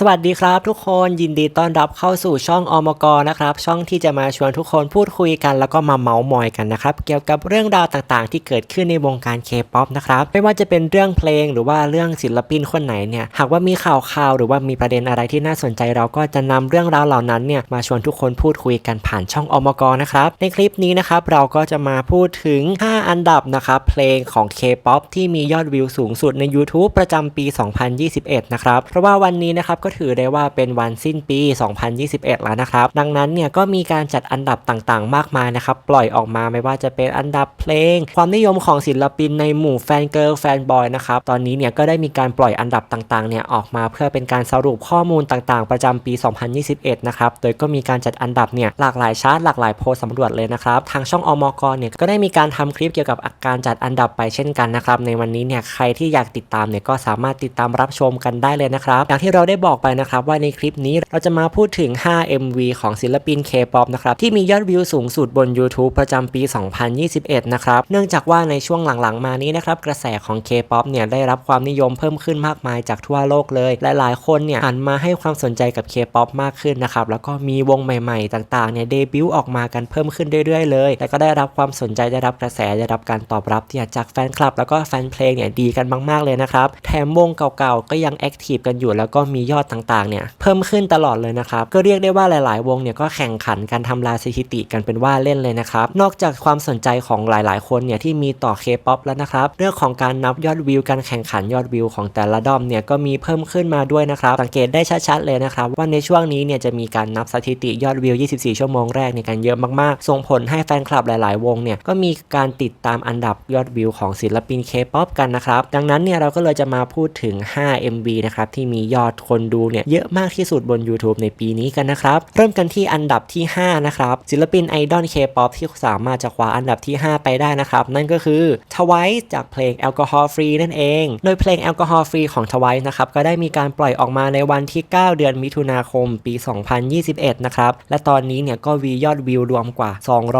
สวัสดีครับทุกคนยินดีต้อนรับเข้าสู่ช่องอมกนะครับ ช่องที่จะมาชวนทุกคนพูดคุยกัน แล้วก็มาเมาส์มอยกันนะครับ เกี่ยวกับเรื่องราวต่างๆ ที่เกิดขึ้นในวงการเคป๊อปนะครับไม่ว่าจะเป็นเรื่องเพลงหรือว่าเรื่องศิลปินคนไหนเนี่ยหากว่ามีข่าวข่าวหรือว่ามีประเด็นอะไรที่น่าสนใจเราก็จะนำเรื่องราวเหล่านั้นเนี่ยมาชวนทุกคนพูดคุยกันผ่านช่องอมกนะครับในคลิปนี้นะครับเราก็จะมาพูดถึง 5 อันดับนะครับเพลงของ K-POP ที่มียอดวิวสูงสุดใน YouTube ประจำปี 2021 นะครับเพราะว่าวันนี้นะครับก็็ถือได้ว่าเป็นวันสิ้นปี 2021 แล้วนะครับ ดังนั้นเนี่ยก็มีการจัดอันดับต่างๆ มากมายนะครับ ปล่อยออกมาไม่ว่าจะเป็นอันดับเพลง ความนิยมของศิลปินในหมู่แฟนเกิร์ลแฟนบอยนะครับ ตอนนี้เนี่ยก็ได้มีการปล่อยอันดับต่างๆ เนี่ยออกมาเพื่อเป็นการสรุปข้อมูลต่างๆ ประจำปี 2021 นะครับ โดยก็มีการจัดอันดับเนี่ยหลากหลายชาร์ตหลากหลายโพลสำรวจเลยนะครับ ทางช่องอมกเนี่ยก็ได้มีการทำคลิปเกี่ยวกับการจัดอันดับไปเช่นกันนะครับ ในวันนี้เนี่ยใครที่อยากติดตามเนี่ยก็สามารถติดตามรับชมกันได้เลยนะครับ อย่างที่เราได้บอกไปนะครับว่าในคลิปนี้เราจะมาพูดถึง 5 MV ของศิลปิน K-POP นะครับที่มียอดวิวสูงสุดบน YouTube ประจำปี 2021 นะครับเนื่องจากว่าในช่วงหลังๆ มานี้นะครับกระแสของ K-POP เนี่ยได้รับความนิยมเพิ่มขึ้นมากมายจากทั่วโลกเลยและหลายคนเนี่ยหันมาให้ความสนใจกับ K-POP มากขึ้นนะครับแล้วก็มีวงใหม่ๆ ต่างๆเนี่ยเดบิวต์ออกมากันเพิ่มขึ้นเรื่อยๆ เลยและก็ได้รับความสนใจได้รับกระแสได้รับการตอบรับเนี่ยจากแฟนคลับ แล้วก็แฟนเพลงเนี่ยดีกันมากๆเลยนะครับแถมวงเก่าๆก็ยังแอคทีฟกันอยู่แล้วก็มียอดต่างๆเนี่ยเพิ่มขึ้นตลอดเลยนะครับก็เรียกได้ว่าหลาย ๆ วงเนี่ยก็แข่งขันกันทำลายสถิติกันเป็นว่าเล่นเลยนะครับนอกจากความสนใจของหลายๆ คนเนี่ยที่มีต่อ K-POP แล้วนะครับเรื่องของการนับยอดวิวการแข่งขันยอดวิวของแต่ละดอมเนี่ยก็มีเพิ่มขึ้นมาด้วยนะครับสังเกตได้ชัดๆเลยนะครับว่าในช่วงนี้เนี่ยจะมีการนับสถิติยอดวิว 24 ชั่วโมงแรกในการเยอะมากๆ ส่งผลให้แฟนคลับหลาย ๆ วงเนี่ยก็มีการติดตามอันดับยอดวิวของศิลปิน K-POP กันนะครับดังนั้นเนี่ยเราก็เลยจะมาพูดถึง 5 MV นะครับที่มียอดคนดูเนี่ยเยอะมากที่สุดบน YouTube ในปีนี้กันนะครับ เริ่มกันที่อันดับที่ 5 นะครับ ศิลปินไอดอล K-POP ที่สามารถจะคว้าอันดับที่ 5 ไปได้นะครับ นั่นก็คือ Twice จากเพลง Alcohol Free นั่นเอง โดยเพลง Alcohol Free ของ Twice นะครับก็ได้มีการปล่อยออกมาในวันที่ 9 เดือนมิถุนาคมปี 2021 นะครับ และตอนนี้เนี่ยก็วียอดวิวรวมกว่า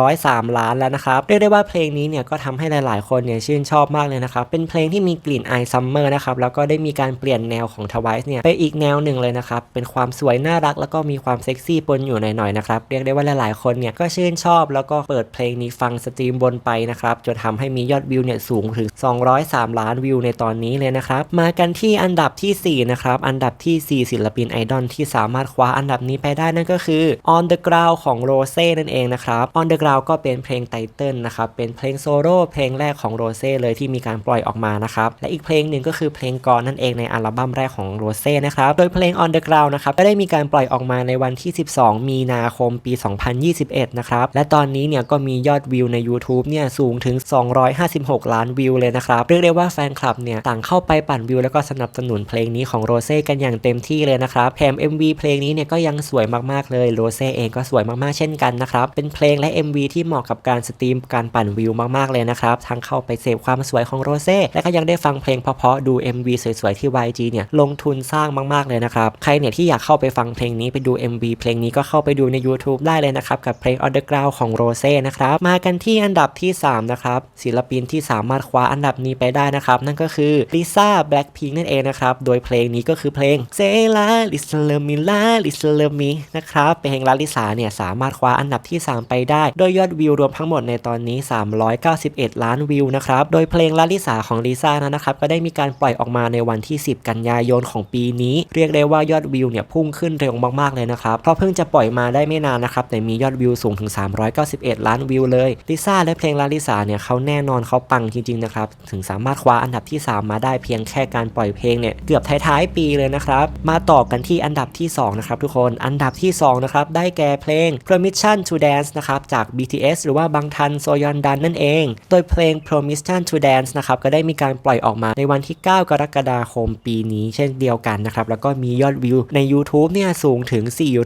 203 ล้านแล้วนะครับเรียกได้ว่าเพลงนี้เนี่ยก็ทำให้หลายๆ คนเนี่ยชื่นชอบมากเลยนะครับเป็นเพลงที่มีกลิ่นอายซัมเมอร์นะครับแล้วก็ได้มีการเปลี่ยนแนวของ Twice เนี่ยไปอีกแนวนึงเลยนะครับ เป็นความสวยน่ารักแล้วก็มีความเซ็กซี่ปนอยู่หน่อยๆนะครับ เรียกได้ว่าหลายๆคนเนี่ยก็ชื่นชอบแล้วก็เปิดเพลงนี้ฟังสตรีมบนไปนะครับ จนทำให้มียอดวิวเนี่ยสูงถึง 203 ล้านวิวในตอนนี้เลยนะครับ มากันที่อันดับทีสี่4 นะครับ อันดับทีสี่ 4 ศิลปินไอดอลที่สามารถคว้าอันดับนี้ไปได้นั่นก็คือ On the Ground ของ Rose นั่นเองนะครับ On the Ground ก็เป็นเพลงไตเติลนะครับ เป็นเพลงโซโล่เพลงแรกของ Rose เลยที่มีการปล่อยออกมานะครับ และอีกเพลงหนึ่งก็คือเพลงกรนั่นเองในอัลบั้มแรกของ Rose นะครับ โดยเพลง On the Ground นะครับก็ได้มีการปล่อยออกมาในวันที่ 12 มีนาคมปี 2021 นะครับ และตอนนี้เนี่ยก็มียอดวิวใน YouTube เนี่ยสูงถึง 256 ล้านวิวเลยนะครับ เรียกได้ว่าแฟนคลับเนี่ยต่างเข้าไปปั่นวิวแล้วก็สนับสนุนเพลงนี้ของโรเซ่กันอย่างเต็มที่เลยนะครับแถม MV เพลงนี้เนี่ยก็ยังสวยมากๆเลยโรเซ่เองก็สวยมากๆเช่นกันนะครับ เป็นเพลงและ MV ที่เหมาะกับการสตรีมการปั่นวิวมากๆเลยนะครับทั้งเข้าไปเสพความสวยของโรเซ่และก็ยังได้ฟังเพลงเพราะๆดู MV สวยๆที่ YG เนี่ยลงทุนสร้างมากๆเลยนะครับ ใครเนี่ยที่อยากเข้าไปฟังเพลงนี้ไปดู MV เพลงนี้ก็เข้าไปดูใน YouTube ได้เลยนะครับ กับเพลง Underground ของโรเซ่นะครับ มากันที่อันดับที่สามนะครับ ศิลปินที่สามารถคว้าอันดับนี้ไปได้นะครับ นั่นก็คือลิซ่าแบล็คพิงนั่นเองนะครับ โดยเพลงนี้ก็คือเพลงเซลาลิสเลมิลาลิสเลมินะครับเพลงลาลิซาเนี่ยสามารถคว้าอันดับที่ 3 ไปได้ โดยยอดวิวรวมทั้งหมดในตอนนี้ 391 ล้านวิวนะครับ โดยเพลงลาลิซาของลิซ่านั้นนะครับ ก็ได้มีการปล่อยออกมาในวันที่ 10 กันยายนของปีนี้ เรียกได้ว่ายอดวิวเนี่ยพุ่งขึ้นเร็วมากๆเลยนะครับ เพราะเพิ่งจะปล่อยมาได้ไม่นานนะครับแต่มียอดวิวสูงถึง 391 ล้านวิวเลยลิซ่าและเพลงลาลิซาเนี่ยเขาแน่นอนเขาปังจริงๆนะครับถึงสามารถคว้าอันดับที่ 3 มาได้เพียงแค่การปล่อยเพลงเนี่ยเกือบท้ายๆปีเลยนะครับมาต่อกันที่อันดับที่2นะครับทุกคนอันดับที่2นะครับได้แก่เพลง Permission to Dance นะครับจาก BTS หรือว่าบังทันโซยอนดันนั่นเอง โดยเพลง Permission to Dance นะครับก็ได้มีการปล่อยออกมาในวันที่ 9 กรกฎาคมปีนี้เช่นเดียวกันนะครับแล้วก็มียอดวิวใน YouTube เนี่ยสูงถึง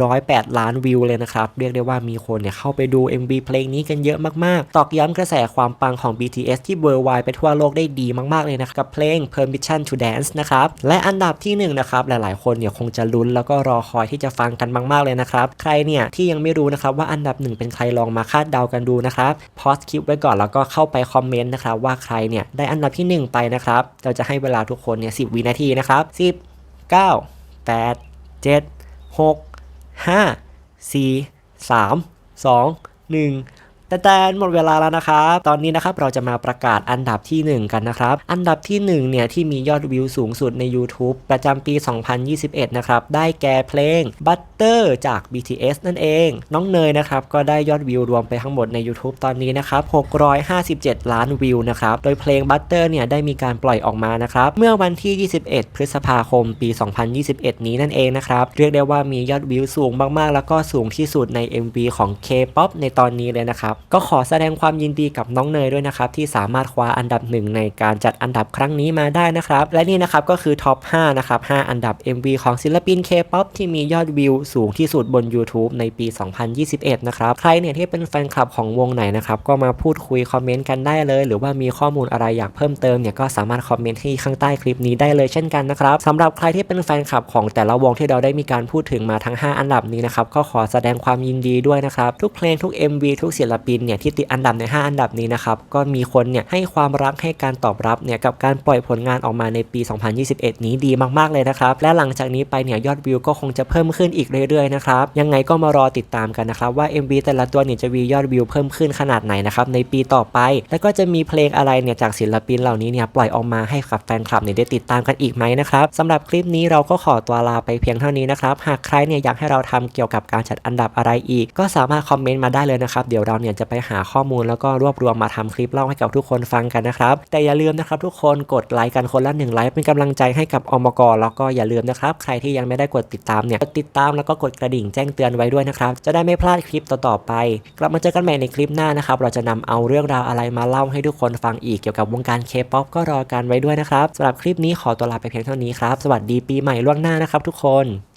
408 ล้านวิวเลยนะครับ เรียกได้ว่ามีคนเนี่ยเข้าไปดู MV เพลงนี้กันเยอะมากๆ ตอกย้ำกระแสความปังของ BTS ที่เวอร์ไวไปทั่วโลกได้ดีมากๆเลยนะครับกับเพลง Permission to Dance นะครับ และอันดับที่1นะครับหลายๆ คนเนี่ยคงจะลุ้นแล้วก็รอคอยที่จะฟังกันมากๆเลยนะครับ ใครเนี่ยที่ยังไม่รู้นะครับว่าอันดับหนึ่งเป็นใครลองมาคาดเดากันดูนะครับพอสคลิปไว้ก่อนแล้วก็เข้าไปคอมเมนต์นะครับว่าใครเนี่ยได้อันดับที่ 1 ไปนะครับเราจะให้เวลาทุกคนเนี่ย10วินาทีนะครับ10 9 8 7 6 5 4 3 2 1 แต่แต่หมดเวลาแล้วนะครับ ตอนนี้นะครับเราจะมาประกาศอันดับทีหนึ่1 กันนะครับ อันดับทีหนึ่1เนี่ยที่มียอดวิวสูงสุดใน YouTube ประจำปี 2021 นะครับ ได้แก่เพลง Butter จาก BTS นั่นเอง น้องเนยนะครับ ก็ได้ยอดวิวรวมไปทั้งหมดใน YouTube ตอนนี้นะครับ 657 ล้านวิวนะครับ โดยเพลง Butter เนี่ยได้มีการปล่อยออกมานะครับ เมื่อวันที่ 21 พฤษภาคม ปี 2021 นี้นั่นเองนะครับ เรียกได้ว่ามียอดวิวสูงมากๆ แล้วก็สูงที่สุดใน MV ของ K-POP ในตอนนี้เลยนะครับก็ขอแสดงความยินดีกับน้องเนยด้วยนะครับที่สามารถคว้าอันดับหนึ่งในการจัดอันดับครั้งนี้มาได้นะครับและนี่นะครับก็คือท็อป 5 นะครับ 5 อันดับ MV ของศิลปิน K-POP ที่มียอดวิวสูงที่สุดบน YouTube ในปี 2021 นะครับใครเนี่ยที่เป็นแฟนคลับของวงไหนนะครับก็มาพูดคุยคอมเมนต์กันได้เลย หรือว่ามีข้อมูลอะไรอยากเพิ่มเติมเนี่ยก็สามารถคอมเมนต์ที่ข้างใต้คลิปนี้ได้เลยเช่นกันนะครับสำหรับใครที่เป็นแฟนคลับของแต่ละวงที่เราได้มีการพูดถึงมาทั้ง 5 อันดับนี้นะครับก็ขอแสดงความยินดีด้วยนะครับทุกเพลงทุก MV ทุกศิลปินเนี่ยที่ติดอันดับใน 5 อันดับนี้นะครับก็มีคนเนี่ยให้ความรักให้การตอบรับเนี่ยกับการปล่อยผลงานออกมาในปี 2021 นี้ดีมากๆเลยนะครับและหลังจากนี้ไปเนี่ยยอดวิวก็คงจะเพิ่มขึ้นอีกเรื่อยๆนะครับยังไงก็มารอติดตามกันนะครับว่า MV แต่ละตัวเนี่ยจะมียอดวิวเพิ่มขึ้นขนาดไหนนะครับในปีต่อไป แล้วก็จะมีเพลงอะไรเนี่ยจากศิลปินเหล่านี้เนี่ยปล่อยออกมาให้กับแฟนคลับเนี่ยได้ติดตามกันอีกไหมนะครับสำหรับคลิปนี้เราก็ขอตัวลาไปเพียงเท่านี้นะครับหากใครเนี่ยอยากให้เราทำเกี่ยวกับการจัดอันดับอะไรอีก ก็สามารถคอมเมนต์มาได้เลยนะครับเดี๋ยวเราเนี่ยจะไปหาข้อมูลแล้วก็รวบรวมมาทำคลิปเล่าให้กับทุกคนฟังกันนะครับ แต่อย่าลืมนะครับทุกคนกดไลค์กันคนละหนึ่งไลค์เป็นกำลังใจให้กับอมกแล้วก็อย่าลืมนะครับ ใครที่ยังไม่ได้กดติดตามเนี่ยกดติดตามแล้วก็กดกระดิ่งแจ้งเตือนไว้ด้วยนะครับ จะได้ไม่พลาดคลิปต่อๆไป กลับมาเจอกันใหม่ในคลิปหน้านะครับ เราจะนำเอาเรื่องราวอะไรมาเล่าให้ทุกคนฟังอีกเกี่ยวกับวงการเคป๊อปก็รอกันไว้ด้วยนะครับสำหรับคลิปนี้ขอตัวลาไปเพียงเท่านี้ครับสวัสดีปีใหม่ล่วงหน้านะครับทุกคน